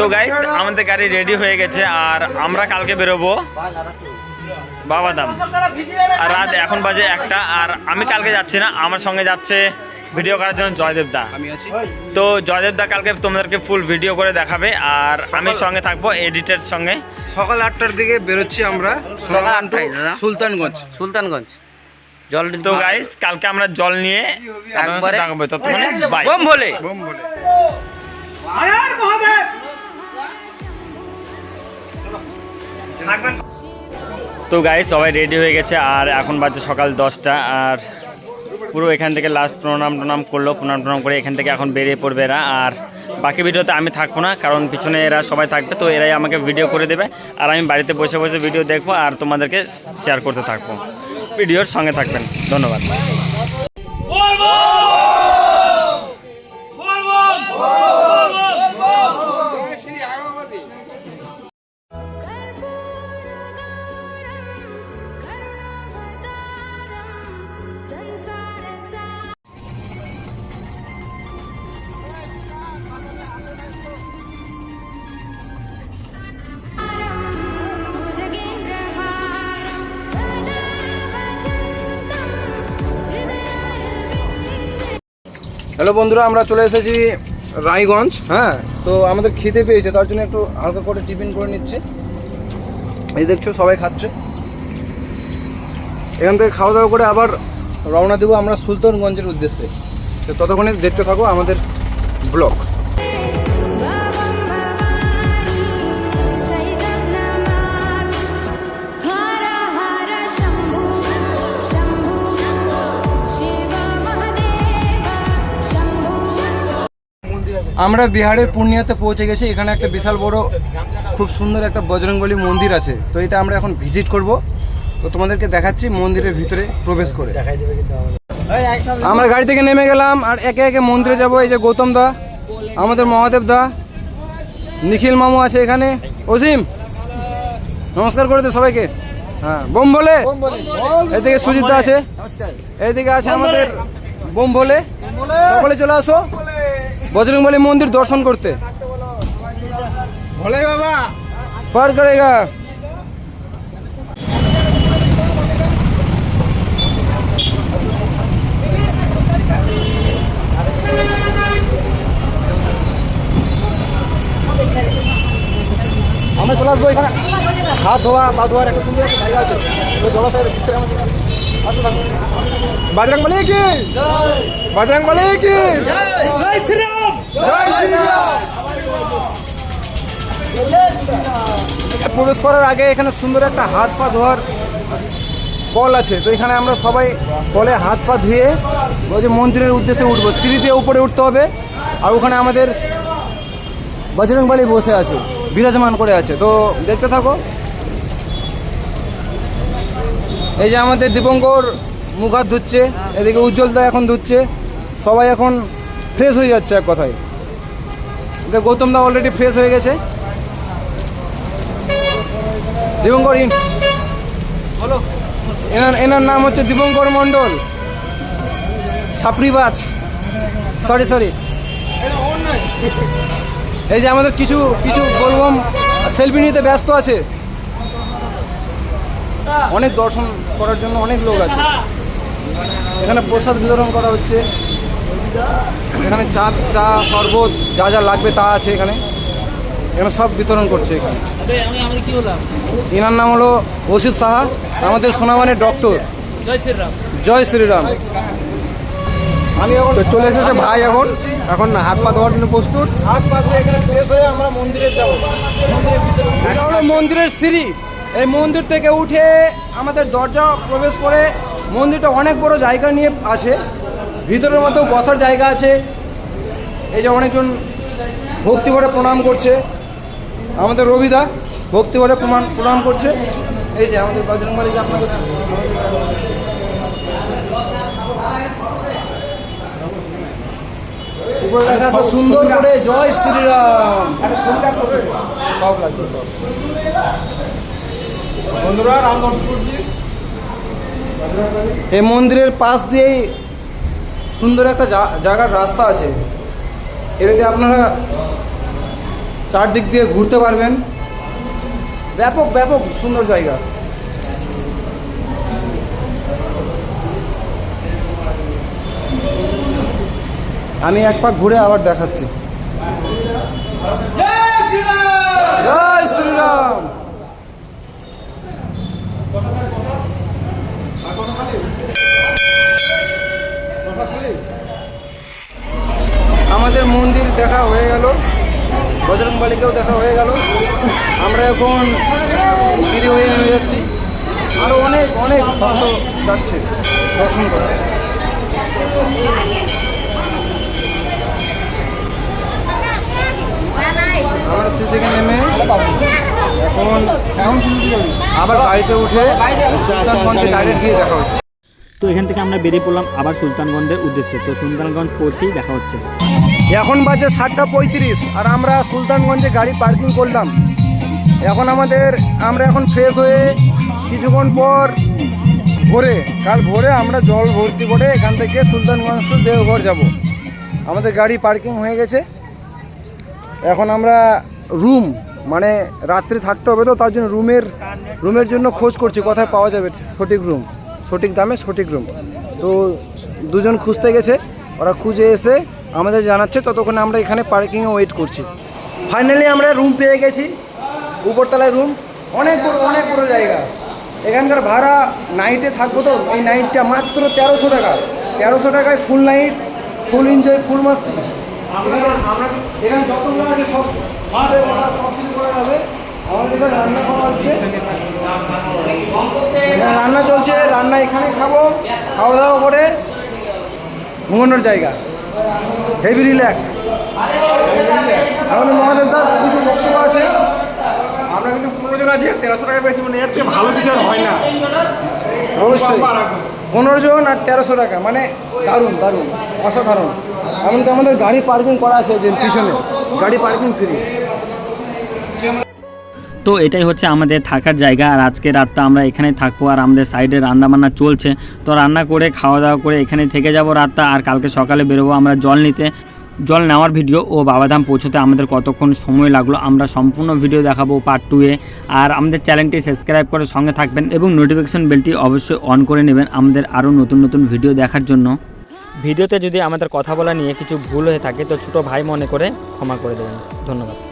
তো গাইস আমাদের গাড়ি রেডি হয়ে গেছে আর আমরা কালকে বেরোবো বাবাদাম আর রাত এখন বাজে একটা আর আমি কালকে যাচ্ছি না আমার সঙ্গে যাচ্ছে ভিডিও করার জন্য জয়দেব দা। আমি আছি। তো জয়দেব দা কালকে তোমাদেরকে ফুল ভিডিও করে দেখাবে আর আমি সঙ্গে থাকব এডিটের সঙ্গে। সকাল আটটার দিকে বেরোচ্ছি আমরা সকাল আটটায় সুলতানগঞ্জ। সুলতানগঞ্জ। জল তো গাইস কালকে আমরা জল নিয়ে একবারে ততক্ষণে বোম বলে। বোম বলে। তো গাই সবাই রেডি হয়ে গেছে, আর এখন বাজে সকাল দশটা, আর পুরো এখান থেকে লাস্ট প্রণাম টনাম করল, প্রণাম টনাম করে এখান থেকে এখন বেরিয়ে পড়বে এরা, আর বাকি ভিডিওতে আমি থাকব না, কারণ পিছনে এরা সবাই থাকবে, তো এরাই আমাকে ভিডিও করে দেবে, আর আমি বাড়িতে বসে বসে ভিডিও দেখব, আর তোমাদেরকে শেয়ার করতে থাকব। ভিডিওর সঙ্গে থাকবেন, ধন্যবাদ। হ্যালো বন্ধুরা, আমরা চলে এসেছি রায়গঞ্জ হ্যাঁ? তো আমাদের খিদে পেয়েছে, তার জন্য একটু হালকা করে টিফিন করে নিচ্ছে। এই দেখছ, সবাই খাচ্ছে। এখান থেকে খাওয়া দাওয়া করে আবার রওনা দেবো আমরা সুলতানগঞ্জের উদ্দেশ্যে। তো ততক্ষণে দেখতে থাকো আমাদের ব্লগ। আমরা বিহারের পূর্ণিয়াতে পৌঁছে গেছি। এখানে একটা বিশাল বড় খুব সুন্দর একটা বজরংবলী মন্দির আছে। তো এটা আমরা এখন ভিজিট করব। তো তোমাদেরকে দেখাচ্ছি মন্দিরের ভিতরে প্রবেশ করে। আমরা গাড়ি থেকে নেমে গেলাম আর একে একে মন্দিরে যাব। এই যে গৌতম দা আমাদের মহাদেব দা নিখিল মামু আছে এখানে। অসীম নমস্কার করে দে সবাইকে। হ্যাঁ বোম বলে? এদিকে সুজিত দা আছে। এদিকে আছে আমাদের বোম বলে। সকলে চলে আসো। বজরংবলী মন্দির দর্শন করতে। ভোলে বাবা। পার করেগা। আমরা চলে আসব এখানে। হাত ধোয়া পা ধোয়ার একটা সুন্দর জায়গা আছে। জলাশয়ের ভিতরে আমাদের বাজরং বলে কি বাজরং বলে কি প্রবেশ করার আগে এখানে সুন্দর একটা হাত পা ধোয়ার কল আছে। তো এখানে আমরা সবাই কলে হাত পা ধুয়ে ওই যে মন্দিরের উদ্দেশ্যে উঠবো। সিঁড়ি দিয়ে উপরে উঠতে হবে। আর ওখানে আমাদের বজরংবালি বসে আছে বিরাজমান করে আছে। তো দেখতে থাকো। এই যে আমাদের দীপঙ্কর মুখ হাত ধুচ্ছে, এদিকে উজ্জ্বলদা এখন ধুচ্ছে, সবাই এখন ফ্রেশ হয়ে যাচ্ছে এক কথায়। গৌতম দা অলরেডি ফ্রেশ হয়ে গেছে। দীপঙ্কর ইন বলো। এনার এনার নাম হচ্ছে দীপঙ্কর মণ্ডল। ছাপড়িবাজ সরি সরি এই যে আমাদের কিছু কিছু বলবম সেলফি নিতে ব্যস্ত আছে। অনেক দর্শন করার জন্য অনেক লোক আছে। এখানে প্রসাদ বিতরণ করা হচ্ছে। এখানে চা চা শরবত যা যা লাগবে তা আছে এখানে। এখানে সব বিতরণ করছে এখানে। এনার নাম হলো ওসিদ সাহা আমাদের সোনামানের ডক্টর। জয় শ্রীরাম। আমি এখন চলে এসেছে ভাই এখন। এখন হাত পা ধোয়ার জন্য প্রস্তুত। হাত পা ধুয়ে এখানে ফ্রেশ হয়ে আমরা মন্দিরে যাব। মন্দিরের ভিতরে মন্দিরের সিঁড়ি। এই মন্দির থেকে উঠে আমাদের দরজা প্রবেশ করে মন্দিরটা অনেক বড় জায়গা নিয়ে আছে। ভিতরের মতো বসার জায়গা আছে। এই যে অনেকজন ভক্তি প্রণাম করছে। আমাদের রবিদা ভক্তি ভরে প্রমাণ প্রণাম করছে। এই যে আমাদের বজরংবলী যে আপনাদের উপরে সুন্দর করে। জয় শ্রীরাম। সব লাগবে, সব। বন্ধুরা এই মন্দিরের পাশ দিয়েই সুন্দর একটা জায়গার রাস্তা আছে। এটাতে আপনারা চারদিক দিয়ে ঘুরতে পারবেন। ব্যাপক ব্যাপক সুন্দর জায়গা। আমি এক পাক ঘুরে আবার দেখাচ্ছি জয় শ্রীরাম আমাদের মন্দির দেখা হয়ে গেল, বজরং বালিকেও দেখা হয়ে গেল। আমরা এখন ফিরে হয়ে নেমে যাচ্ছি। আরও অনেক অনেক ভালো যাচ্ছে দর্শন করতে। আমরা সে থেকে নেমে এখন আবার গাড়িতে উঠে সুলতানগঞ্জে ডাইরেক্ট গিয়ে দেখা হচ্ছে। তো এখান থেকে আমরা বেরিয়ে পড়লাম আবার সুলতানগঞ্জের উদ্দেশ্যে। তো সুলতানগঞ্জ পৌঁছেই দেখা হচ্ছে। এখন বাজে সাতটা পঁয়ত্রিশ আর আমরা সুলতানগঞ্জে গাড়ি পার্কিং করলাম। এখন আমাদের আমরা এখন ফ্রেশ হয়ে কিছুক্ষণ পর ভোরে কাল ভোরে আমরা জল ভর্তি করে এখান থেকে সুলতানগঞ্জ টু দেওঘর যাব। আমাদের গাড়ি পার্কিং হয়ে গেছে। এখন আমরা রুম মানে রাত্রে থাকতে হবে তো, তার জন্য রুমের রুমের জন্য খোঁজ করছি, কোথায় পাওয়া যাবে সঠিক রুম সঠিক দামে সঠিক রুম তো দুজন খুঁজতে গেছে, ওরা খুঁজে এসে আমাদের জানাচ্ছে, ততক্ষণে আমরা এখানে পার্কিংয়ে ওয়েট করছি। ফাইনালি আমরা রুম পেয়ে গেছি, উপরতলায় রুম অনেক বড় অনেক বড় জায়গা। এখানকার ভাড়া নাইটে থাকব তো, এই নাইটটা মাত্র তেরোশো টাকা। তেরোশো টাকায় ফুল নাইট ফুল এনজয় ফুল মাস্তি। এখানে আমরা এখানে যতগুলো আছে সব সব কিছু করা যাবে আমাদের এখানে রান্না করা হচ্ছে। রান্না চলছে। রান্না এখানে খাব। খাওয়া দাওয়া করে ঘুমানোর জায়গা। হেভি রিল্যাক্স আমাদের মহাদেব স্যার কিছু বক্তব্য আছে? আমরা কিন্তু পনেরো জন আছি তেরোশো টাকা পেয়েছি মানে এর থেকে ভালো কিছু আর হয় না। অবশ্যই। পনেরো জন আর তেরোশো টাকা মানে দারুণ দারুণ অসাধারণ। এমনকি আমাদের গাড়ি পার্কিং করা আছে যে পিছনে। গাড়ি পার্কিং ফ্রি। তো এটাই হচ্ছে আমাদের থাকার জায়গা, আর আজকে রাতটা আমরা এখানে থাকব, আর আমাদের সাইডে রান্না বান্না চলছে। তো রান্না করে খাওয়া দাওয়া করে এখানে থেকে যাব রাতটা, আর কালকে সকালে বেরোবো আমরা জল নিতে। জল নেওয়ার ভিডিও ও বাবাধাম পৌঁছতে আমাদের কতক্ষণ সময় লাগল আমরা সম্পূর্ণ ভিডিও দেখাবো পার্ট টুয়ে আর আমাদের চ্যানেলটি সাবস্ক্রাইব করে সঙ্গে থাকবেন এবং নোটিফিকেশন বেলটি অবশ্যই অন করে নেবেন আমাদের আরও নতুন নতুন ভিডিও দেখার জন্য। ভিডিওতে যদি আমাদের কথা বলা নিয়ে কিছু ভুল হয়ে থাকে, তো ছোটো ভাই মনে করে ক্ষমা করে দেবেন। ধন্যবাদ।